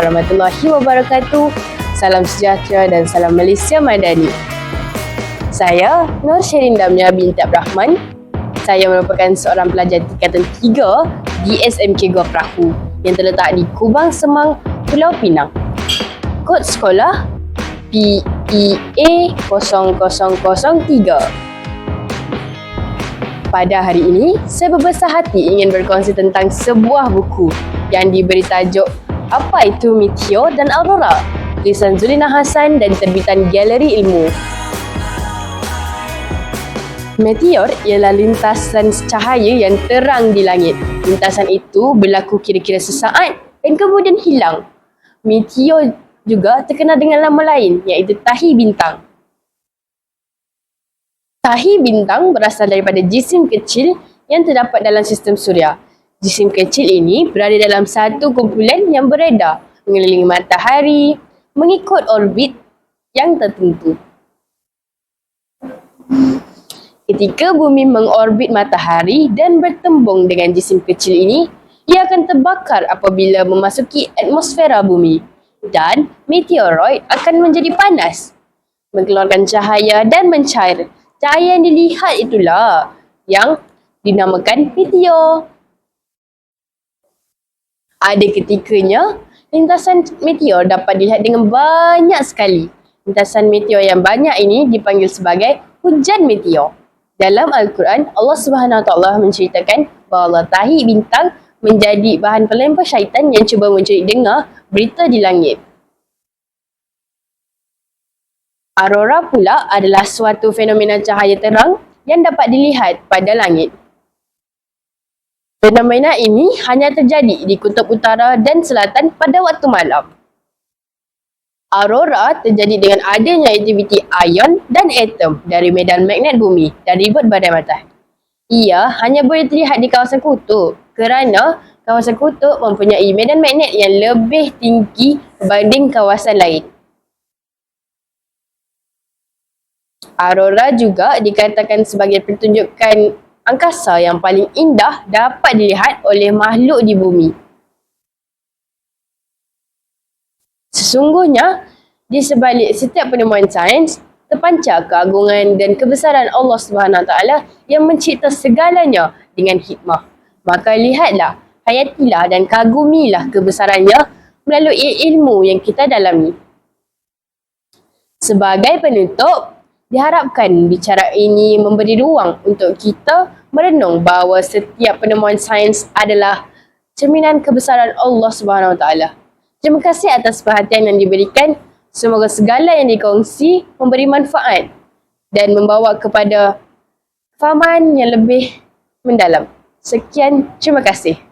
warahmatullahi wabarakatuh. Salam sejahtera dan salam Malaysia Madani. Saya Nur Sherin Damia binti Abdul Rahman. Saya merupakan seorang pelajar tingkatan 3 di SMK Gua Perahu yang terletak di Kubang Semang, Pulau Pinang. Kod sekolah E PEA 0003. Pada hari ini, saya berbesar hati ingin berkongsi tentang sebuah buku yang diberi tajuk Apa Itu Meteor dan Aurora? Tulisan Zulina Hassan dan terbitan Galeri Ilmu. Meteor ialah lintasan cahaya yang terang di langit. Lintasan itu berlaku kira-kira sesaat dan kemudian hilang. Meteor juga terkenal dengan nama lain iaitu tahi bintang. Tahi bintang berasal daripada jisim kecil yang terdapat dalam sistem suria. Jisim kecil ini berada dalam satu kumpulan yang beredar mengelilingi matahari mengikut orbit yang tertentu. Ketika bumi mengorbit matahari dan bertembung dengan jisim kecil ini, ia akan terbakar apabila memasuki atmosfera bumi dan meteoroid akan menjadi panas, mengeluarkan cahaya dan mencair. Cahaya yang dilihat itulah yang dinamakan meteor. Ada ketikanya, lintasan meteor dapat dilihat dengan banyak sekali. Lintasan meteor yang banyak ini dipanggil sebagai hujan meteor. Dalam Al-Quran, Allah Subhanahu Taala menceritakan bahawa tahi bintang menjadi bahan pelempar syaitan yang cuba mencuri dengar berita di langit. Aurora pula adalah suatu fenomena cahaya terang yang dapat dilihat pada langit. Fenomena ini hanya terjadi di kutub utara dan selatan pada waktu malam. Aurora terjadi dengan adanya aktiviti ion dan atom dari medan magnet bumi dan ribut badai matahari. Ia hanya boleh terlihat di kawasan kutub kerana kawasan kutub mempunyai medan magnet yang lebih tinggi berbanding kawasan lain. Aurora juga dikatakan sebagai pertunjukan angkasa yang paling indah dapat dilihat oleh makhluk di bumi. Sesungguhnya, di sebalik setiap penemuan sains, terpancar keagungan dan kebesaran Allah Taala yang mencipta segalanya dengan hikmah. Maka lihatlah, hayatilah dan kagumilah kebesarannya melalui ilmu yang kita dalami. Sebagai penutup, diharapkan bicara ini memberi ruang untuk kita merenung bahawa setiap penemuan sains adalah cerminan kebesaran Allah Subhanahu Taala. Terima kasih atas perhatian yang diberikan. Semoga segala yang dikongsi memberi manfaat dan membawa kepada fahaman yang lebih mendalam. Sekian, terima kasih.